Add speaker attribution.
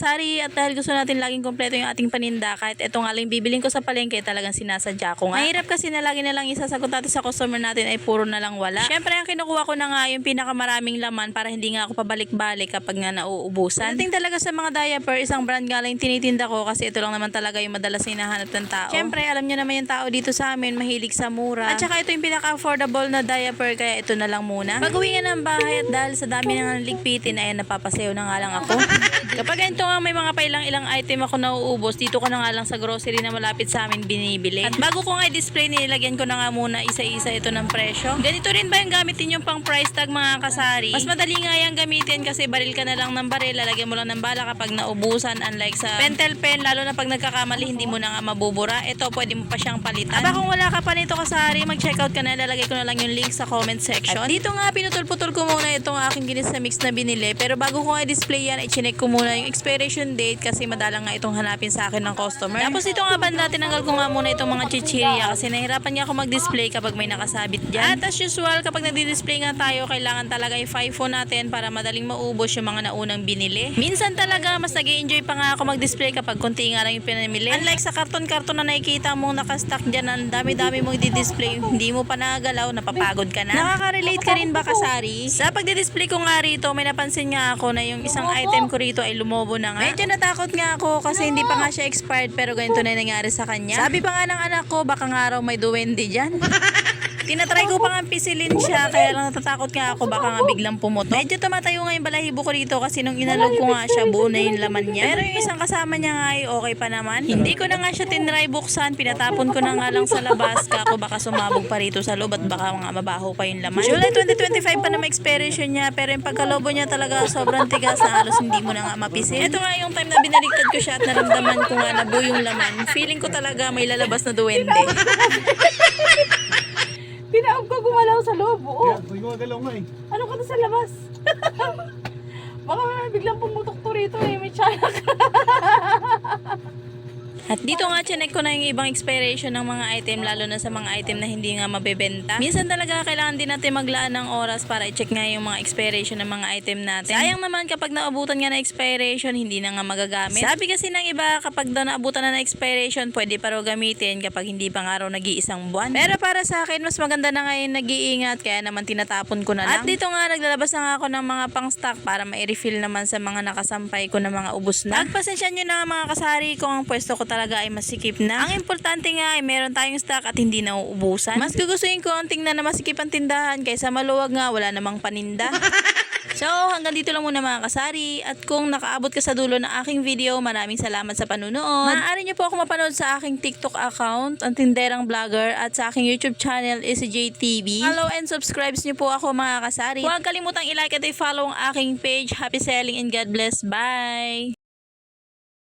Speaker 1: casa kasari at dahil gusto natin laging kompleto yung ating paninda kahit ito nga lang bibiling ko sa palengke talagang sinasadya ko nga. Mahirap kasi na lagi na lang isasagot natin sa customer natin ay puro na lang wala. Syempre ang kinukuha ko na nga yung pinakamaraming laman para hindi nga ako pabalik-balik kapag nga nauubusan. Dating talaga sa mga diaper, isang brand nga lang yung tinitinda ko kasi ito lang naman talaga yung madalas na hinahanap ng tao. Syempre alam niyo naman yung tao dito sa amin mahilig sa mura. At saka ito yung pinaka-affordable na diaper kaya ito na lang muna. Pag uwi nga ng bahay at dahil sa dami ng ligpitin ay napapasayo na nga lang ako. Kapag ganito nga may mga pailang-ilang item ako nauubos, dito ko na nga lang sa grocery na malapit sa amin binibili. At bago ko nga i-display, nilagyan ko na nga muna isa-isa ito ng presyo. Ganito rin ba yung gamitin yung pang price tag mga kasari? Mas madali nga yung gamitin kasi baril ka na lang ng baril, lalagyan mo lang ng bala kapag naubusan. Unlike sa pentel pen, lalo na pag nagkakamali, hindi mo na nga mabubura. Ito, pwede mo pa siyang palitan. Aba kung wala ka pa nito kasari, mag-checkout ka na, lalagay ko na lang yung link sa comment section. At dito nga, pinutol-putol ko muna itong aking ginis na mix na binili. Pero bago ko nga i-display yan, i-check ko muna yung expiration date kasi madalang nga itong hanapin sa akin ng customer. Tapos dito nga banda, tinanggal ko nga muna itong mga chichirya kasi nahirapan niya ako mag-display kapag may nakasabit dyan. At as usual, kapag nagdi-display nga tayo, kailangan talaga i-FIFO natin para madaling maubos yung mga naunang binili. Minsan talaga, mas nag enjoy pa nga ako mag-display kapag konti nga lang yung pinamili. Unlike sa karton-karton na nakikita mong nakastock dyan, ang dami-dami mong di-display, hindi mo pa nagalaw, napapagod ka na. Nakaka-relate ka rin ba, Kasari? Sa pagdi-display ko nga rito, may napansin nga ako na yung isang item ko rito ay lumobo na nga. Medyo natakot nga ako kasi hindi pa nga siya expired pero ganito na nangyari sa kanya. Sabi pa nga ng anak ko, baka nga raw may duwende dyan. Tinatry ko pa nga pisilin siya kaya lang natatakot nga ako baka nga biglang pumutok. Medyo tumatayo nga yung balahibo ko rito kasi nung inalog ko nga siya buo na yung laman niya. Pero yung isang kasama niya nga ay okay pa naman. Hindi ko na nga siya tinry buksan, pinatapon ko na nga lang sa labas kako baka sumabog pa rito sa loob at baka nga mabaho pa yung laman. July 2025 pa na may expiration niya pero yung pagkalobo niya talaga sobrang tigas na halos hindi mo na nga mapisil. Ito nga yung time na binaliktad ko siya at naramdaman ko nga na buo yung laman. Feeling ko talaga may lalabas na duwende.
Speaker 2: Pinaog ko gumalaw sa loob. Oo.
Speaker 3: May gumagalaw nga eh.
Speaker 2: Ano ka na sa labas? Baka may biglang pumutok to rito eh. May tiyanak.
Speaker 1: At dito nga chinek ko na yung ibang expiration ng mga item lalo na sa mga item na hindi nga mabebenta. Minsan talaga kailangan din natin maglaan ng oras para i-check nga yung mga expiration ng mga item natin. Sayang naman kapag naabutan nga na expiration, hindi na nga magagamit. Sabi kasi ng iba kapag daw naabutan na ng expiration, pwede pa raw gamitin kapag hindi pa nga raw nag-iisang buwan. Pero para sa akin, mas maganda na ngayon nag-iingat kaya naman tinatapon ko na lang. At dito nga naglalabas na nga ako ng mga pang stock para ma-refill naman sa mga nakasampay ko na mga ubos na. Pagpasensya nyo na mga kasari kung ang pwesto ko talaga ay masikip na. Ang importante nga ay meron tayong stock at hindi na uubusan. Mas gugustuhin ko ang tingnan na masikip ang tindahan kaysa maluwag nga wala namang paninda. So, hanggang dito lang muna mga kasari. At kung nakaabot ka sa dulo ng aking video, maraming salamat sa panunood. Maaari niyo po ako mapanood sa aking TikTok account, ang Tinderang Vlogger, at sa aking YouTube channel, is JTV. Follow and subscribe niyo po ako mga kasari. Huwag kalimutang i-like at i-follow ang aking page. Happy selling and God bless. Bye!